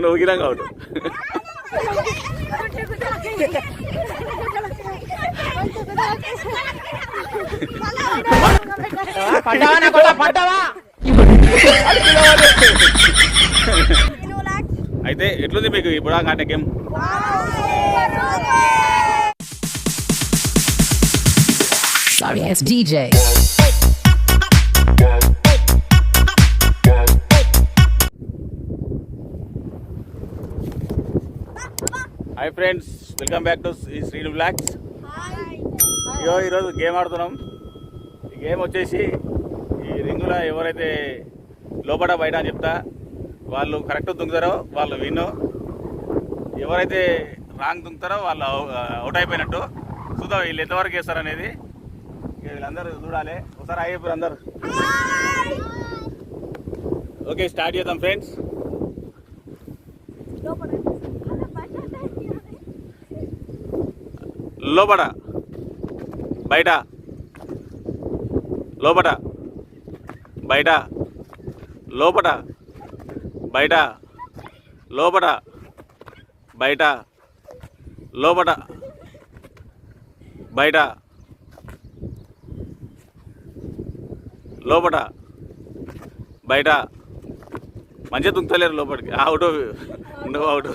నువ్వు పడ్డావా నా కొడుకా, పడ్డావా? అయితే ఎట్లుంది మీకు ఇప్పుడు ఆట game? Sorry ass DJ. Hi friends welcome back to Srinu blocks ఇగో ఈరోజు గేమ్ ఆడుతున్నాం. ఈ గేమ్ వచ్చేసి ఈ రింగుల ఎవరైతే లోపల బయట అని చెప్తా వాళ్ళు కరెక్ట్ దుంకుతారో వాళ్ళు విన్ను. ఎవరైతే రాంగ్ దుంకుతారో వాళ్ళు అవుట్ అయిపోయినట్టు. చూద్దాం వీళ్ళు ఎంతవరకు వేస్తారు అనేది. ఇక వీళ్ళందరూ చూడాలి. ఒకసారి అయిపోయారు అందరు ఓకే స్టార్ట్ చేద్దాం ఫ్రెండ్స్ లోపట. బయట. లోపట. బయట. లోపట. బయట. లోపట. బయట. లోపట. బయట. లోపట. బయట. మంచిగా దుంకుతలేరు లోపలికి అవుట్. ఉండవు అవుట్.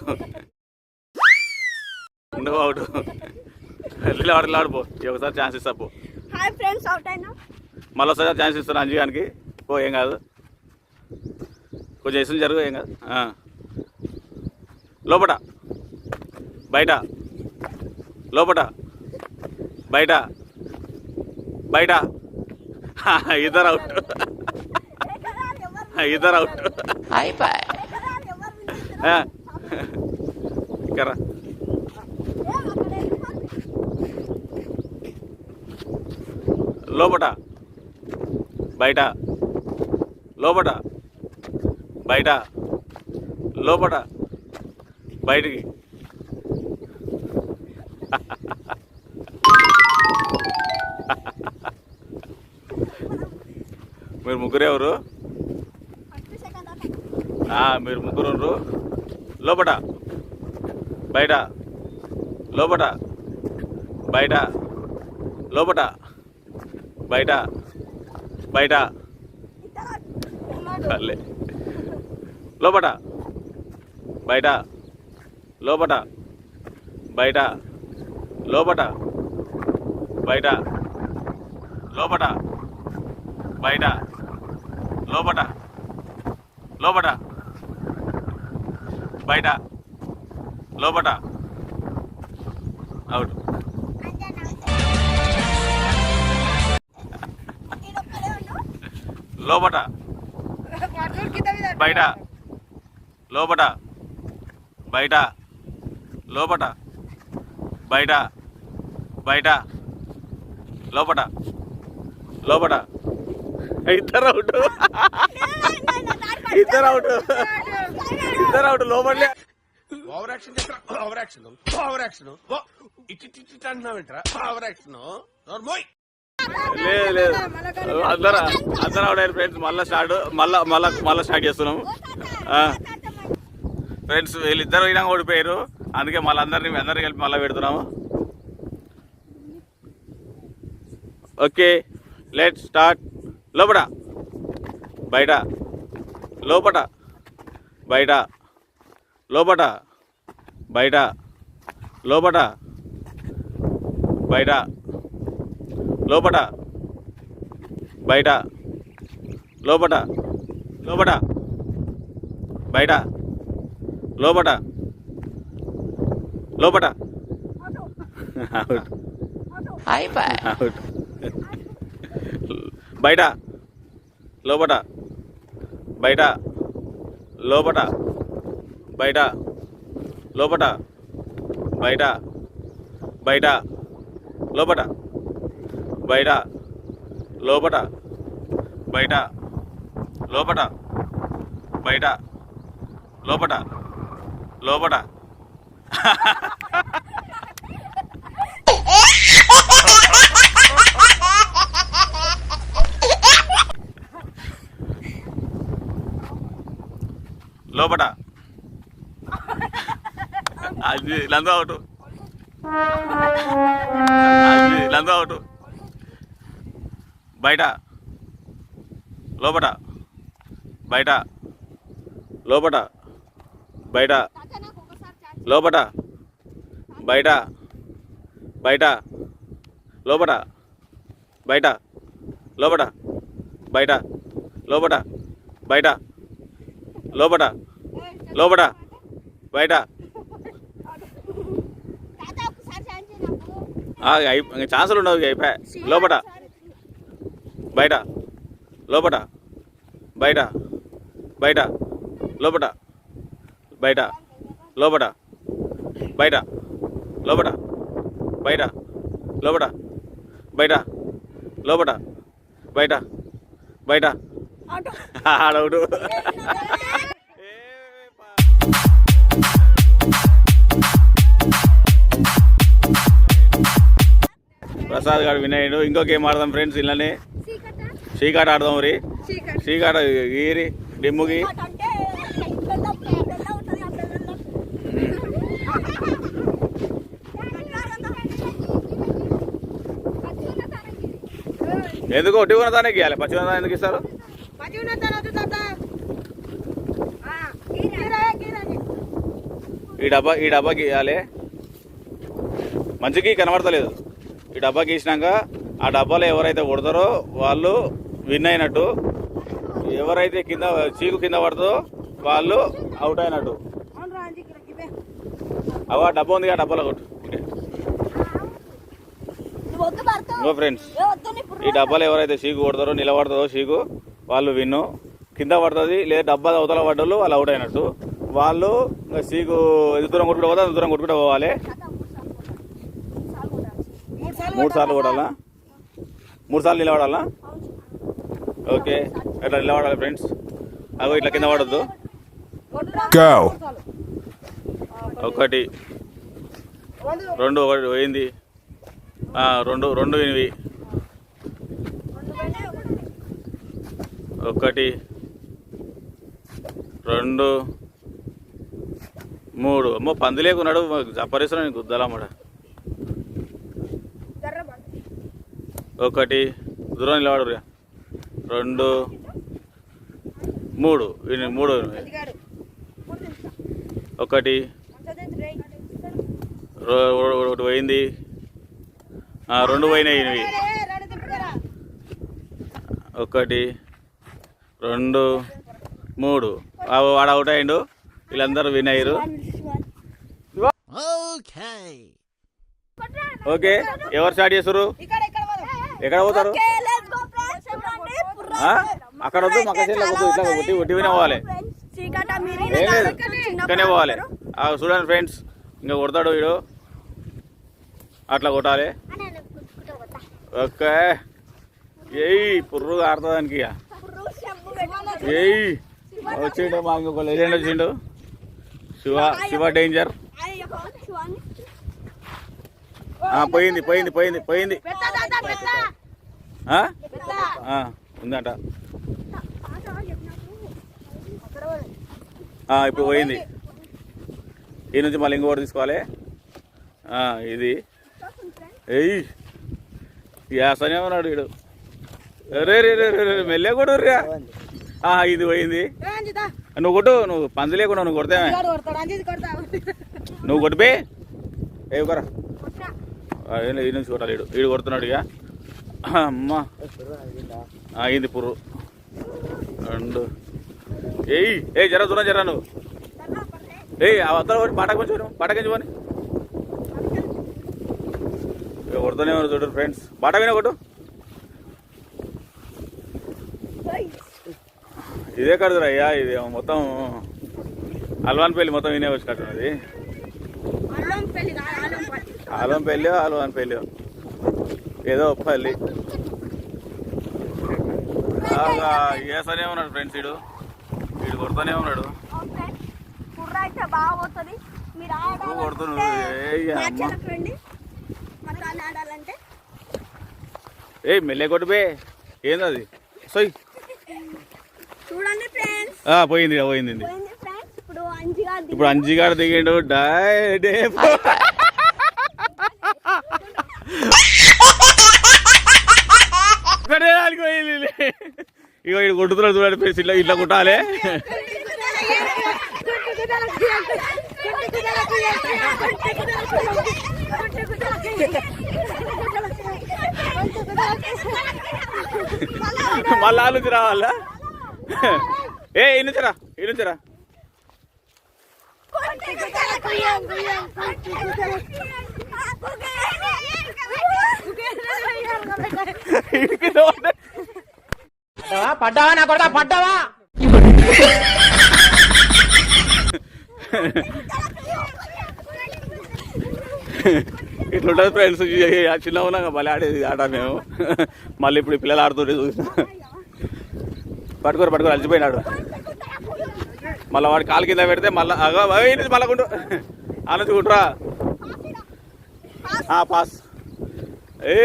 ఉండవు అవుట్. వెళ్ళి ఆడలు ఆడిపో ఒకసారి ఛాన్స్ ఇస్తా పో. హాయ్ ఫ్రెండ్స్ అవుట్ అయినా? మళ్ళీ ఒకసారి ఛాన్స్ ఇస్తాను అంజీగానికి పో ఏం కాదు. కొంచెం ఇస్తుంది జరుగు ఏం కాదు. ఆ. లోపట. బయట. లోపట. బయట. బయట. హా, ఇద్దరు అవుట్ ఇద్దరు అవుట్. ఆ. ఇక్కడ రా. లోపట. బయట. లోపట. బయట. లోపట. బయటికి. మీరు ముగ్గురు ఎవరు? మీరు ముగ్గురు లోపట. బయట. లోపట. బయట. లోపట. బయట బయట. కల్లే లోపట. బయట. లోపట. బయట. లోపట. బయట. లోపట. బయట. లోపట. లోపట. బయట. లోపట. అవును. లోపట. బయట. లోపట. బయట. లోపట. బయట. బయట. లోపట. లోపట. ఇద్దరు అవుట్. ఇద్దరు అవుట్. ఇద్దరు అవుట్ లోపలే ఓవర్ యాక్షన్ చేస్తా ఓవర్ యాక్షన్ ఓవర్ యాక్షన్ ఇటు ఇటు ఇటు అంటున్నావేంట్రా? ఓవర్ యాక్షన్ నోర్మోయ్ లేదు లేదు. అందరూ అందరూ అవుట్ ఫ్రెండ్స్ మళ్ళీ స్టార్ట్ మళ్ళీ మళ్ళా మళ్ళీ స్టార్ట్ చేస్తున్నాము ఫ్రెండ్స్ వీళ్ళిద్దరు అయినా ఓడిపోయారు అందుకే మళ్ళీ అందరినీ అందరినీ కలిపి మళ్ళీ పెడుతున్నాము. ఓకే లెట్ స్టార్ట్ లోపట. బయట. లోపట. బయట. లోపట. బయట. లోపట. బయట. లోపట. బయట. లోపట. లోపట. బయట. లోపట. లోపట. అవుట్. బయట. లోపట. బయట. లోపట. బయట. లోపట. బయట. బయట. లోపట. బయట లోపట బయట లోపట బయట లోపట లోపట. లోపట. అది లందో అవుట్ అది లందో అవుట్ బయట. లోపట. బయట. లోపట. బయట. లోపట. బయట. బయట. లోపట. బయట. లోపట. బయట. లోపట. బయట. లోపట. లోపట. బయట. ఛాన్సులు ఉండవు అయిపోయా. లోపట. బయట. లోపట. బయట. బయట. లోపట. బయట. లోపట. బయట. లోపట. బయట. లోపట. బయట. లోపట. బయట. బయట. ఆడవుడు ప్రసాద్ గారు వినాయుడు. ఇంకో గేమ్ ఆడదాం ఫ్రెండ్స్ ఇళ్ళని. చీకాట ఆడదాం మరి చీకాట గీరి డిమ్ముగి ఎందుకు? ఒట్టి ఉన్నదానికి గీయాలి పచ్చి ఉన్నదాన్ని ఎందుకు ఇస్తారు? ఈ డబ్బా ఈ డబ్బా గీయాలి. మంచికి కనబడతలేదు. ఈ డబ్బా గీసినాక ఆ డబ్బాలో ఎవరైతే కొడతారో వాళ్ళు విన్ అయినట్టు. ఎవరైతే కింద చీకు కింద పడుతుందో వాళ్ళు అవుట్ అయినట్టు. అవ డబ్బా ఉంది డబ్బాలో కొట్టు. ఇంకో ఫ్రెండ్స్ ఈ డబ్బాలో ఎవరైతే చీకు కొడతారో నిలబడుతుందో చీకు వాళ్ళు విన్ను. కింద పడుతుంది లేదా డబ్బా అవతల పడ్డోళ్ళు వాళ్ళు అవుట్ అయినట్టు. వాళ్ళు ఇంకా చీకు ఎంత దూరం కొట్టుకుంటూ పోతే దూరం కొట్టుకుంటూ పోవాలి. మూడు సార్లు కొట్టాలా? మూడు సార్లు నిలబడాలా? ఓకే ఇట్లా నిలబడాలి ఫ్రెండ్స్? అగో ఇట్లా కింద పడద్దు Go. ఒకటి రెండు ఒకటి పోయింది. రెండు రెండు ఇవి ఒకటి రెండు మూడు. అమ్మో పంది లేకున్నాడు. జపరేసిన గుద్దలామడ ఒకటి దూరం నిలబడు రెండు మూడు. మూడు. ఒకటి. ఒకటి పోయింది. రెండు పోయినాయి ఇవి ఒకటి రెండు మూడు. వాడు అవుట్ అయ్యిండు వీళ్ళందరూ విన్ అయ్యారు Okay. ఓకే. ఎవరు స్టార్ట్ చేస్తారు ఎక్కడ పోతారు? అక్కడ వద్దు మక్క వద్దు ఇట్లా ఒట్టి వినే పోవాలి. ఏం లేదు ఇక్కడనే పోవాలి. ఆ, చూడండి ఫ్రెండ్స్ ఇంకా కొడతాడు వీడు. అట్లా కొట్టాలి. ఓకే. ఏయ్ పుర్రు ఆడుతుందానికి ఇక. ఏయ్ వచ్చిండు మా ఇంకొక లెజెండ్ వచ్చిండు. శివ శివ డేంజర్ పోయింది పోయింది పోయింది పోయింది. ఉందంట. ఇప్పుడు పోయింది. ఈ నుంచి మళ్ళీ ఇంకోటి తీసుకోవాలి. ఇది. ఎయ్ యాసనే ఉన్నాడు వీడు. రే రే రే రే మెల్లే కొడు రా. ఇది పోయింది. నువ్వు కొట్టు నువ్వు పంది లేకుండా నువ్వు కొడితే నువ్వు కొట్టిపే ఏ ఒకరా ఈ నుంచి కొట్టాలి వీడు. వీడు కొడుతున్నాడు ఇక. అమ్మా. అయింది పుర్రు. రెండు. ఏయ్ ఏ జర దూరం జరా నువ్వు. ఏయ్ ఆ కొట్టి పటాకు పటాకించి పోని? ఇక కొడుతూనే ఉన్నారు చూడు ఫ్రెండ్స్. బాట విన కొట్టు ఇదే కడుదురా అయ్యా ఇది మొత్తం అల్వాన్ పెళ్ళి మొత్తం వినే వచ్చినట్టున్నది ఆల్వాన్ పెళ్ళి ఏదో పల్లి ఏసనే ఉన్నాడు ఫ్రెండ్స్ వీడు వీడు కొడుతూనే ఉన్నాడు. నువ్వు కొడుతున్నావు. ఏయ్ మెల్లె కొట్టుపే ఏంది అది? సొయ్. చూడండి ఫ్రెండ్స్. పోయింది పోయింది ఇప్పుడు అంజిగాడు దిగిండు. డై డే High five. ఒకటే నాలుగు పోయింది. ఇగో ఇటు కొట్టుతున్నాడు చూడండి ఫ్రెండ్స్ ఇట్లా ఇట్లా కొట్టాలి మళ్ళా ఆ నుంచి రావాలా ఏ ఈ నుంచి రా ఈ నుంచి రా ఇడికి రావాలి. పడ్డావా? నా కొడతా పడ్డావా? ఇట్లుంటుంది ఫ్రెండ్స్ చిన్న ఉన్నాక మళ్ళీ ఆడేది ఆట మేము. మళ్ళీ ఇప్పుడు ఈ పిల్లలు ఆడుతుంటే చూసిన. పట్టుకోరు పట్టుకోరు అలసిపోయినాడు. మళ్ళీ వాడు కాలు కింద పెడితే మళ్ళీ అగో అగో, మళ్ళా ఆ పాస్ ఏ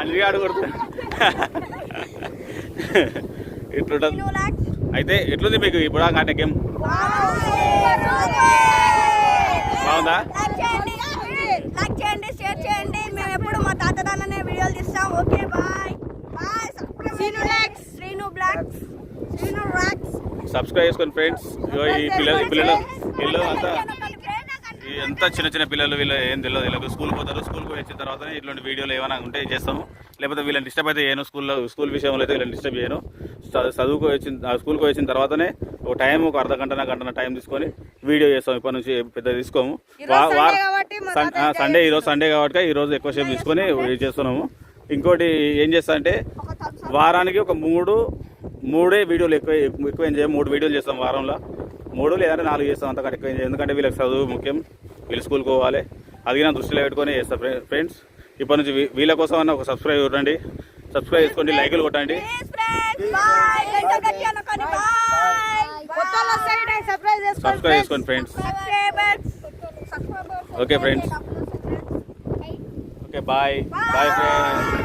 అంజిగా ఆడుకుంటా కొడుతా ఇట్లుంటుంది అయితే ఎట్లుంది మీకు ఇప్పుడు ఆట గేమ్? బాగుందా? లైక్ చేయండి లైక్ చేయండి షేర్ చేయండి. మేము ఎప్పుడు మా తాత దాన్ననే వీడియోలు తీస్తాం. Okay bye. Bye Srinu locks. Srinu blocks. Srinu rocks. Subscribe చేసుకోండి ఫ్రెండ్స్ ఈ పిల్లలు ఈ పిల్లలు వీళ్ళు అంతా ఈ అంతా చిన్న చిన్న పిల్లలు వీళ్ళు ఏం తెలియదు వీళ్ళకి స్కూల్ పోతారు స్కూల్కి వచ్చిన తర్వాత ఇట్లాంటి వీడియోలు ఏమైనా ఉంటే చేస్తాము. లేకపోతే వీళ్ళని డిస్టర్బ్ అయితే చేయను. స్కూల్లో స్కూల్ విషయంలో అయితే వీళ్ళని డిస్టర్బ్ చేయను. చదువుకు వచ్చిన ఆ స్కూల్కి వచ్చిన తర్వాతనే ఒక టైం ఒక అర్ధ గంట గంట టైం తీసుకొని వీడియో చేస్తాం. ఇప్పటి నుంచి పెద్ద తీసుకోము. సండే ఈరోజు సండే కాబట్టి ఈరోజు ఎక్కువసేపు తీసుకొని చేస్తున్నాము. ఇంకోటి ఏం చేస్తా అంటే వారానికి ఒక మూడు మూడే వీడియోలు ఎక్కువ ఎక్కువ ఏం చేయం. మూడు వీడియోలు చేస్తాం వారంలో. మూడు లేదంటే నాలుగు చేస్తాం అంతకంటే ఎక్కువ చేయం. ఎందుకంటే వీళ్ళకి చదువు ముఖ్యం. వీళ్ళు స్కూల్కి పోవాలి. అది నా దృష్టిలో పెట్టుకొని చేస్తాం ఫ్రెండ్స్. ఇప్పటి నుంచి వీ- వీళ్ళ కోసం అన్న ఒక సబ్స్క్రైబ్ కొట్టండి. సబ్స్క్రైబ్ చేసుకోండి లైకులు కొట్టండి. సబ్స్క్రైబ్ చేసుకోండి friends subscribers okay friends okay bye bye friends